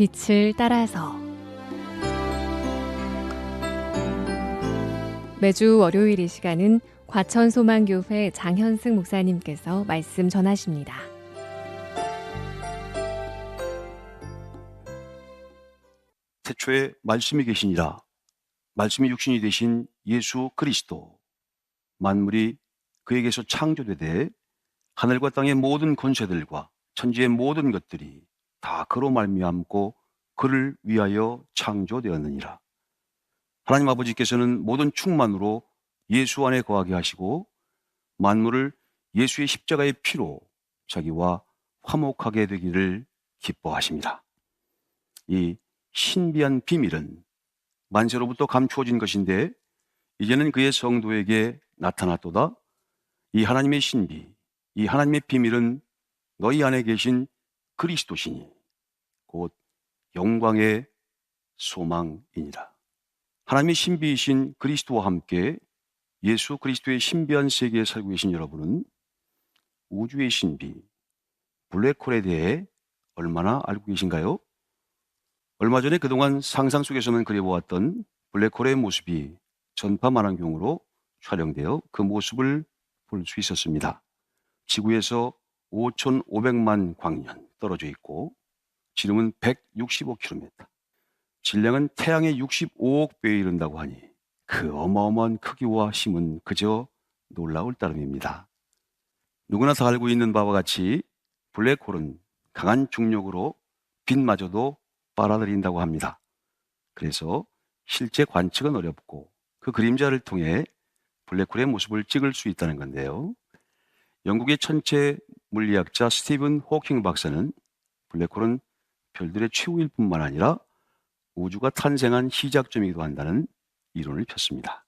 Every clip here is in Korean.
빛을 따라서 매주 월요일 이 시간은 과천소망교회 장현승 목사님께서 말씀 전하십니다. 태초에 말씀이 계시니라. 말씀이 육신이 되신 예수 그리스도. 만물이 그에게서 창조되되 하늘과 땅의 모든 권세들과 천지의 모든 것들이 다 그로 말미암고 그를 위하여 창조되었느니라. 하나님 아버지께서는 모든 충만으로 예수 안에 거하게 하시고 만물을 예수의 십자가의 피로 자기와 화목하게 되기를 기뻐하십니다. 이 신비한 비밀은 만세로부터 감추어진 것인데 이제는 그의 성도에게 나타났도다. 이 하나님의 신비, 이 하나님의 비밀은 너희 안에 계신 그리스도시니 곧 영광의 소망이니라. 하나님의 신비이신 그리스도와 함께 예수 그리스도의 신비한 세계에 살고 계신 여러분은 우주의 신비, 블랙홀에 대해 얼마나 알고 계신가요? 얼마 전에 그동안 상상 속에서만 그려보았던 블랙홀의 모습이 전파 만환경으로 촬영되어 그 모습을 볼 수 있었습니다. 지구에서 5,500만 광년 떨어져 있고 지름은 165km, 질량은 태양의 65억 배에 이른다고 하니 그 어마어마한 크기와 힘은 그저 놀라울 따름입니다. 누구나 다 알고 있는 바와 같이 블랙홀은 강한 중력으로 빛마저도 빨아들인다고 합니다. 그래서 실제 관측은 어렵고 그 그림자를 통해 블랙홀의 모습을 찍을 수 있다는 건데요. 영국의 천체 물리학자 스티븐 호킹 박사는 블랙홀은 별들의 최후일 뿐만 아니라 우주가 탄생한 시작점이기도 한다는 이론을 폈습니다.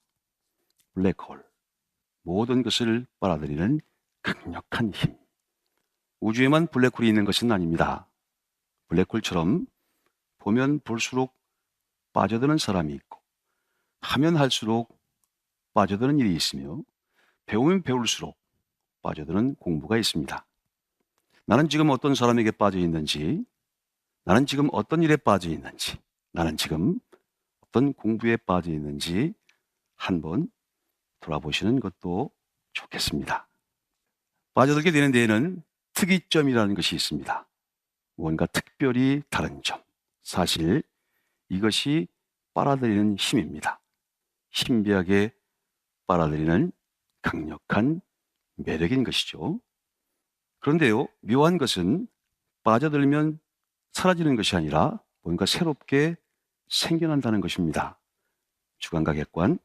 블랙홀. 모든 것을 빨아들이는 강력한 힘. 우주에만 블랙홀이 있는 것은 아닙니다. 블랙홀처럼 보면 볼수록 빠져드는 사람이 있고 하면 할수록 빠져드는 일이 있으며 배우면 배울수록 빠져드는 공부가 있습니다. 나는 지금 어떤 사람에게 빠져 있는지, 나는 지금 어떤 일에 빠져 있는지, 나는 지금 어떤 공부에 빠져 있는지 한번 돌아보시는 것도 좋겠습니다. 빠져들게 되는 데에는 특이점이라는 것이 있습니다. 뭔가 특별히 다른 점. 사실 이것이 빨아들이는 힘입니다. 신비하게 빨아들이는 강력한 매력인 것이죠. 그런데요, 묘한 것은 빠져들면 사라지는 것이 아니라 뭔가 새롭게 생겨난다는 것입니다. 주관과 객관,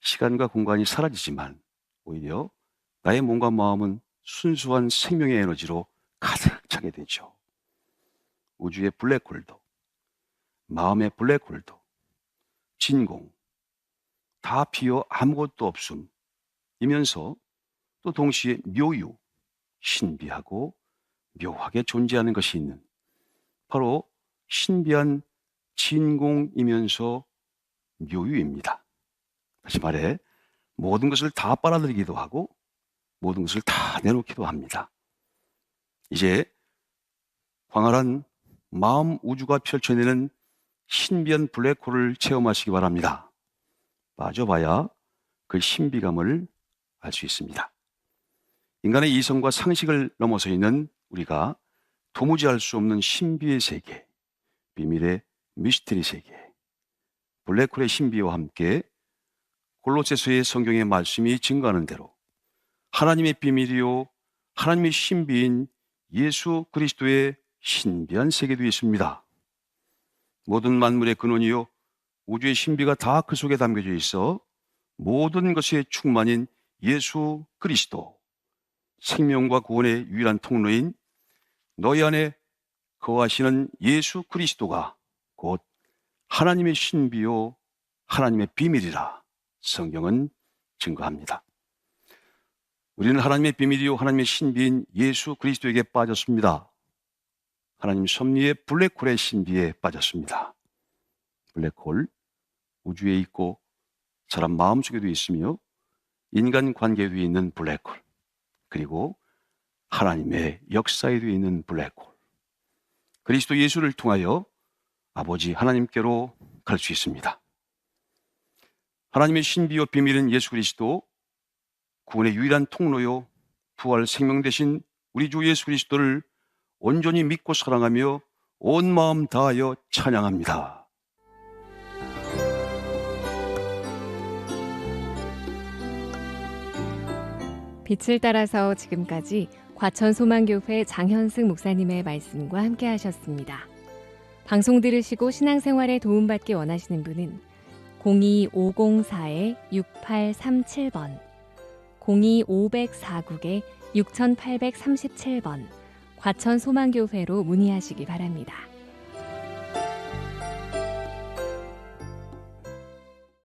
시간과 공간이 사라지지만 오히려 나의 몸과 마음은 순수한 생명의 에너지로 가득 차게 되죠. 우주의 블랙홀도, 마음의 블랙홀도, 진공, 다 비어 아무것도 없음, 이면서 또 동시에 묘유, 신비하고 묘하게 존재하는 것이 있는 바로 신비한 진공이면서 묘유입니다. 다시 말해 모든 것을 다 빨아들이기도 하고 모든 것을 다 내놓기도 합니다. 이제 광활한 마음 우주가 펼쳐내는 신비한 블랙홀을 체험하시기 바랍니다. 빠져봐야 그 신비감을 알 수 있습니다. 인간의 이성과 상식을 넘어서 있는 우리가 도무지 알 수 없는 신비의 세계, 비밀의 미스터리 세계, 블랙홀의 신비와 함께 골로새서의 성경의 말씀이 증거하는 대로 하나님의 비밀이요 하나님의 신비인 예수 그리스도의 신비한 세계도 있습니다. 모든 만물의 근원이요 우주의 신비가 다 그 속에 담겨져 있어 모든 것의 충만인 예수 그리스도 생명과 구원의 유일한 통로인 너희 안에 거하시는 예수 그리스도가 곧 하나님의 신비요 하나님의 비밀이라 성경은 증거합니다. 우리는 하나님의 비밀이요 하나님의 신비인 예수 그리스도에게 빠졌습니다. 하나님 섭리의 블랙홀의 신비에 빠졌습니다. 블랙홀 우주에 있고 사람 마음속에도 있으며 인간 관계에도 있는 블랙홀 그리고 하나님의 역사에도 있는 블랙홀 그리스도 예수를 통하여 아버지 하나님께로 갈 수 있습니다. 하나님의 신비요 비밀은 예수 그리스도 구원의 유일한 통로요 부활 생명 대신 우리 주 예수 그리스도를 온전히 믿고 사랑하며 온 마음 다하여 찬양합니다. 빛을 따라서 지금까지 과천 소망교회 장현승 목사님의 말씀과 함께 하셨습니다. 방송 들으시고 신앙생활에 도움받기 원하시는 분은 02504-6837번, 02504국에 6837번, 과천 소망교회로 문의하시기 바랍니다.